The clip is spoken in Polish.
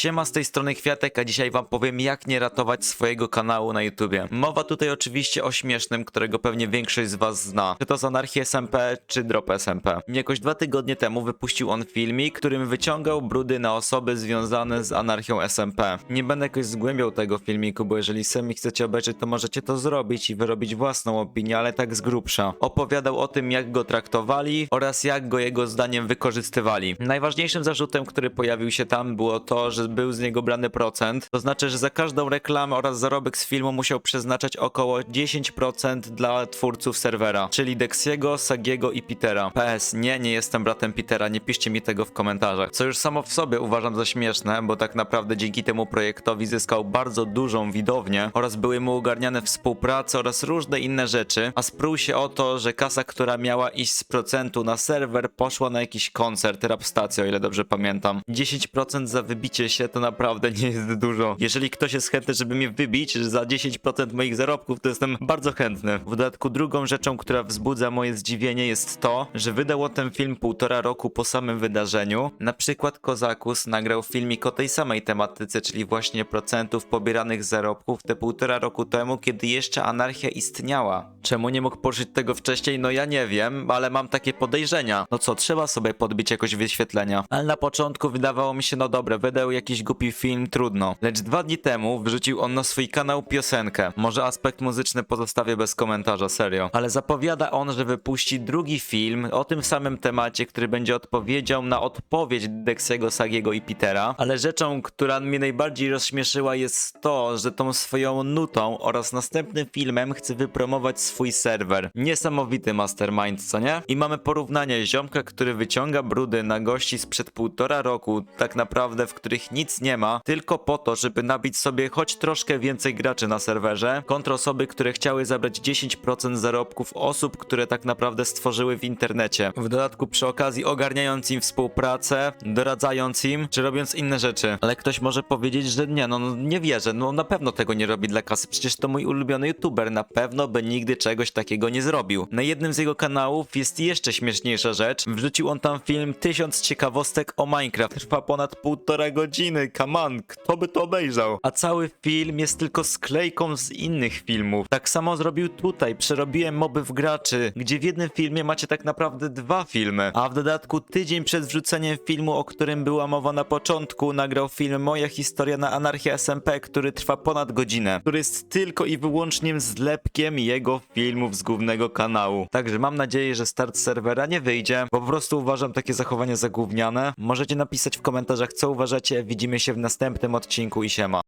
Siema z tej strony Kwiatek, a dzisiaj wam powiem jak nie ratować swojego kanału na YouTubie. Mowa tutaj oczywiście o śmiesznym, którego pewnie większość z was zna. Czy to z Anarchii SMP, czy Drop SMP. Jakoś dwa tygodnie temu wypuścił on filmik, którym wyciągał brudy na osoby związane z Anarchią SMP. Nie będę jakoś zgłębiał tego filmiku, bo jeżeli sami chcecie obejrzeć, to możecie to zrobić i wyrobić własną opinię, ale tak z grubsza. Opowiadał o tym, jak go traktowali oraz jak go jego zdaniem wykorzystywali. Najważniejszym zarzutem, który pojawił się tam, było to, że był z niego brany procent. To znaczy, że za każdą reklamę oraz zarobek z filmu musiał przeznaczać około 10% dla twórców serwera, czyli Dexiego, Sagiego i Petera. PS, nie, nie jestem bratem Petera, nie piszcie mi tego w komentarzach. Co już samo w sobie uważam za śmieszne, bo tak naprawdę dzięki temu projektowi zyskał bardzo dużą widownię oraz były mu ogarniane współprace oraz różne inne rzeczy, a sprół się o to, że kasa, która miała iść z procentu na serwer, poszła na jakiś koncert, rap stacja, o ile dobrze pamiętam. 10% za wybicie się to naprawdę nie jest dużo. Jeżeli ktoś jest chętny, żeby mnie wybić za 10% moich zarobków, to jestem bardzo chętny. W dodatku drugą rzeczą, która wzbudza moje zdziwienie jest to, że wydał on ten film półtora roku po samym wydarzeniu. Na przykład Kozakus nagrał filmik o tej samej tematyce, czyli właśnie procentów pobieranych zarobków te półtora roku temu, kiedy jeszcze anarchia istniała. Czemu nie mógł poruszyć tego wcześniej? No ja nie wiem, ale mam takie podejrzenia. No co, trzeba sobie podbić jakoś wyświetlenia. Ale na początku wydawało mi się, no dobre, wydał jakiś głupi film, trudno. Lecz dwa dni temu wrzucił on na swój kanał piosenkę. Może aspekt muzyczny pozostawię bez komentarza, serio. Ale zapowiada on, że wypuści drugi film o tym samym temacie, który będzie odpowiedzią na odpowiedź Dexiego, Sagiego i Petera. Ale rzeczą, która mnie najbardziej rozśmieszyła jest to, że tą swoją nutą oraz następnym filmem chce wypromować swój serwer. Niesamowity mastermind, co nie? I mamy porównanie ziomka, który wyciąga brudy na gości sprzed półtora roku, tak naprawdę w których nic nie ma, tylko po to, żeby nabić sobie choć troszkę więcej graczy na serwerze, kontra osoby, które chciały zabrać 10% zarobków osób, które tak naprawdę stworzyły w internecie. W dodatku przy okazji ogarniając im współpracę, doradzając im, czy robiąc inne rzeczy. Ale ktoś może powiedzieć, że nie, no, no nie wierzę, no na pewno tego nie robi dla kasy, przecież to mój ulubiony youtuber, na pewno by nigdy czegoś takiego nie zrobił. Na jednym z jego kanałów jest jeszcze śmieszniejsza rzecz, wrzucił on tam film 1000 ciekawostek o Minecraft, trwa ponad półtora godziny, come on, kto by to obejrzał? A cały film jest tylko sklejką z innych filmów. Tak samo zrobił tutaj, przerobiłem moby w graczy, gdzie w jednym filmie macie tak naprawdę dwa filmy, a w dodatku tydzień przed wrzuceniem filmu, o którym była mowa na początku, nagrał film Moja historia na Anarchia SMP, który trwa ponad godzinę, który jest tylko i wyłącznie zlepkiem jego filmów z głównego kanału. Także mam nadzieję, że start serwera nie wyjdzie, bo po prostu uważam takie zachowanie za gówniane. Możecie napisać w komentarzach, co uważacie. Widzimy się w następnym odcinku i siema.